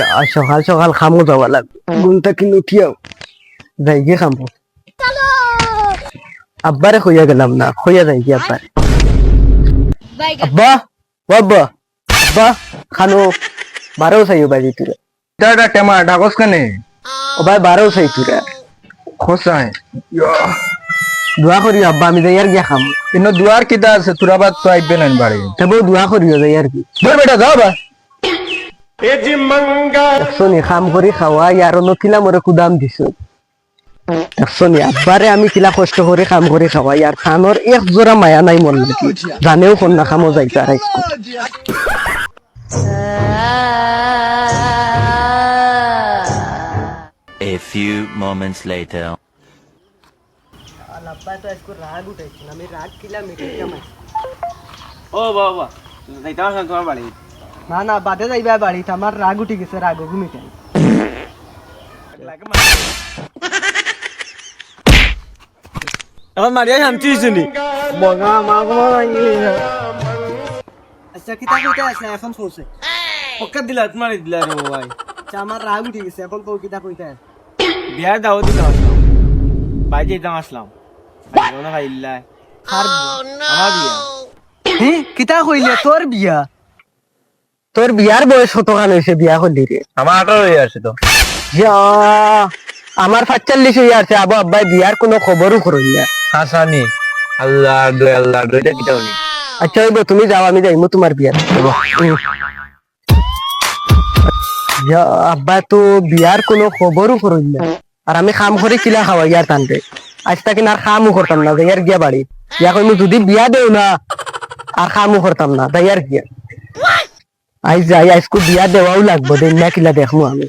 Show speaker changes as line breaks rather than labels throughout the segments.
যা, সকাল সকাল খামো যাওয়া লাগবে। ঘুমটা কিন্তু উঠিয়াও। যাই গিয়ে খামো আব্বারে হইয়া গেলাম না হইয়া যাই গিয়ে আব্বারে. আব্বা ও আব্বা আব্বা খানো। বারো চাইও বাড়ি তুরে।
দাদা টেমা ডাকস কানে?
ও ভাই বারো চাই তুরে।
খোসায়
দোয়া করি আব্বা আমি যাই আর গিয়া খাম।
ইনো দুয়ার কিতা আছে? তুরাবাদ তো আইবে না বাড়ি।
তবে দোয়া করিও যাই আর কি।
বেটা যাও বা
দেখছনি খাম কৰি খাওয়াই আর অন্য কিলা মরে কুদাম দিছো দেখছনি আব্বারে আমি কিলা কষ্ট করে কাম করে খাওয়াই আর খানোর এক জোড়া মায়া নাই মন নাকি জানেও কোন না খামো যাইতে আর আইসকো।
A few moments later.
আমি রাগ কিলা মিটাই কামাই
ও বাবা যাইতে তোমার বাড়ি
না না বাদে যাইবা বাড়িত আমার রাগ উঠি গেছে রাগ মিটাই
এখন মারিয়া শান্তি হয়েছে নি?
বগা মা কমা আচ্ছা কিতা কইতে আছে? এখন চলছে
পক্কা দিলা তোমার দিলা রে ভাই।
আচ্ছা আমার রাগ উঠি গেছে এখন তো কিতা কইতে আছে?
বিয়ার দাওয়াত দিতে আসলাম। বাই যেতাম আসলাম। না ভাই ইল্লা আমার বিয়া।
হি কিতা কইলে? তোর বিয়া? তোর বিয়ার বয়স কত কাল হয়েছে বিয়া করলি রে।
আমার আঠারো হয়ে আছে তো।
আমার পাঁচচল্লিশ হয়ে আছে আবু আব্বাই বিয়ার কোনো খবরও করল না।
হাসানি। আল্লাহ দয় আল্লাহ দয়টা কিটা হলি
আচ্ছা হইব তুমি যাও আমি যাইমু তোমার বিয়ার। আব্বা তো বিয়ার কোনো খবরও করল না। আর আমি খাম করে কিলা খাওয়া ইয়ার টানতে আজ তাকে আর কামও করতাম না যাইয়ার গিয়া বাড়ি। ইয়া কইমু যদি বিয়া দেও না আর কামও করতাম না যাইয়ার গিয়া। আজ যাই আজকে বিয়া দেওয়াও লাগবো দেন না কিলা দেখমু আমি.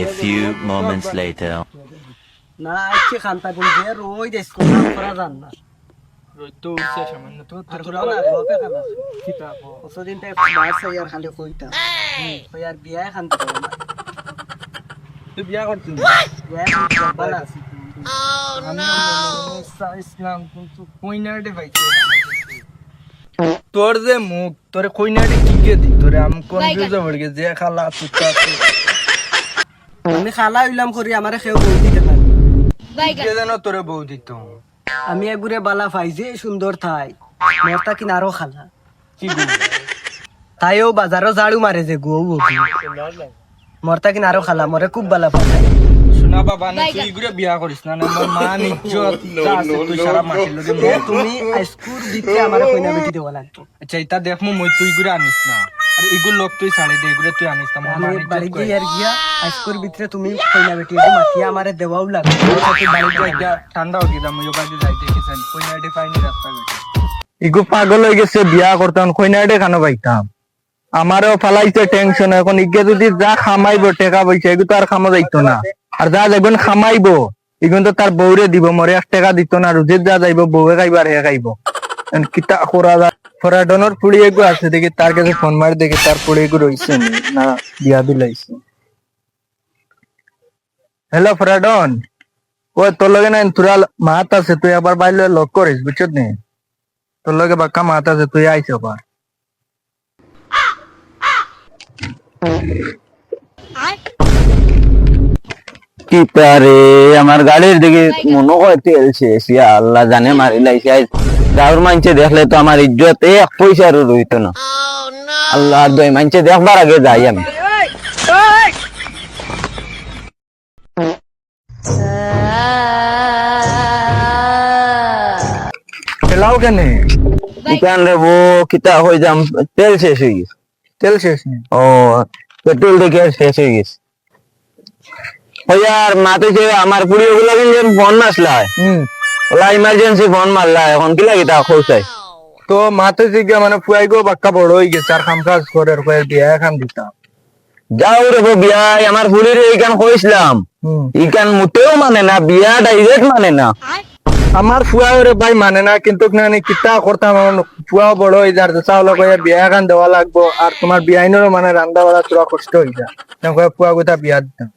A few moments later.
না আজকে খান্তা কোন রোজ দেখো করা জান না।
তো উঠছে সামান্য তো
তোরা না লোকে খানা। কিতা কতদিন তাই মাছ ইয়ার খালি কইতা। কই আর বিয়া খান্তা
তুই বিয়া করছিস?
বিয়া খান্তা বালা
ইসলাম কিন্তু কইনাটে পাইছে তোর যে মুখ তোরে কইনাটে কি কে দি তোরে আমি কনফিউজ হয়ে গেছে যে খালা
আমি খালা হইলাম করি আমারে খেও বই দিতে না।
Baiga.
কে যেন তোরে বউ দিত?
আমি এগুরে বালা পাইছে সুন্দর ঠাই। মোরটা কিনারও খালা।
কি
তাইও বাজারও ঝাড়ু মারে যে গো বকি মোরটা কিনারও খালা মরে খুব বালা পাই
শোনা বাবা না তুই গুড়ে বিয়া করিস না না মোর মা নিজ্জত আছে তুই সারা মাটির লগে
যে তুমি স্কুল দিতে আমারে কইনা বেটি দেওয়া লাগতো
আচ্ছা এটা দেখ মই তুই গুড়ে আনিস না। আর এগুলো লোক তুই ছাড়ি দে এগুলো তুই আনিস না
আমি বাড়ি গিয়ে আর গিয়া স্কুল ভিতরে তুমি কইনা বেটি একটু মাতিয়া আমারে দেওয়াও লাগতো
আচ্ছা, তুই বাড়িতে এটা ঠান্ডা হয়ে গেলাম ওই বাড়িতে যাইতে গেছেন কই নাইটে রাস্তা বেটে
ইগো পাগল হয়ে গেছে বিয়া করতাম কইনাটে খানো পাইতাম আমারও ফালাইছে টেনশন এখন ইগে যদি যা খামাইবো টেকা পয়সা এগুলো তো আর খামা যাইতো না। আর যা দেখবেন খামাইবো এগুলো তো তার বউরে দিব মরে এক টাকা দিত না রুজির যা যাইব বউয়ে খাইব আর হে খাইব। কিতা করা যায় ফরাডনের পুড়ি এগু আছে দেখি তার কাছে ফোন মারি দেখি তার পুড়ি এগু রইছে নি, বিয়া বিলাইছে হ্যালো ফরাডন ও তোর লগে না তোরা মাত আছে তুই আবার বাইরে লক করিস বুঝছত নি? তোর লগে বাক্কা মাত আছে তুই আইস আবার
কি পারে আমার গাড়ির দিকে মনে হয় তেল শেষ আল্লাহ জানে মারি লাইছে। গাঁর মানছে দেখলে তো আমার ইজ্জত এক পয়সারও রইতো না। আল্লাহ দই মানছে দেখবার আগে যাই আমি।
খেলাও কেনে?
দোকান কিতা হয়ে যাম তেল শেষ হয়ে গেছে।
তেল শেষ নেই।
ও পেট্রোল দেখে আর শেষ হয়ে গেছে। ওই আর মাতে যে আমার পুড়িয়ে গুলো কিন্তু ফোন মাসলা
হুম।
ওলা ইমার্জেন্সি ফোন মারলা এখন কি লাগে তা খোঁচাই
তো মাতে জিজ্ঞা মানে পুয়াই গো বাক্কা বড় হয়ে গেছে আর খাম কাজ করে আর কয়েক বিয়া খাম দিতাম।
যাও রে বো বিয়াই আমার পুলির এইখান কইছিলাম।
হুম।
ইকান মুটেও মানে না বিয়া ডাইরেক্ট মানে না।
আমার ফুয়া রে ভাই মানে না, কিন্তু নানি কিতা করতাম ফুয়া বড় হয়ে যার চাউল কয়ে বিয়া গান দেওয়া লাগবো আর তোমার বিয়াইনেরও মানে রান্দাওয়ালা তোরা কষ্ট হয়ে যায়। ফুয়া কোথা বিয়া দিতাম।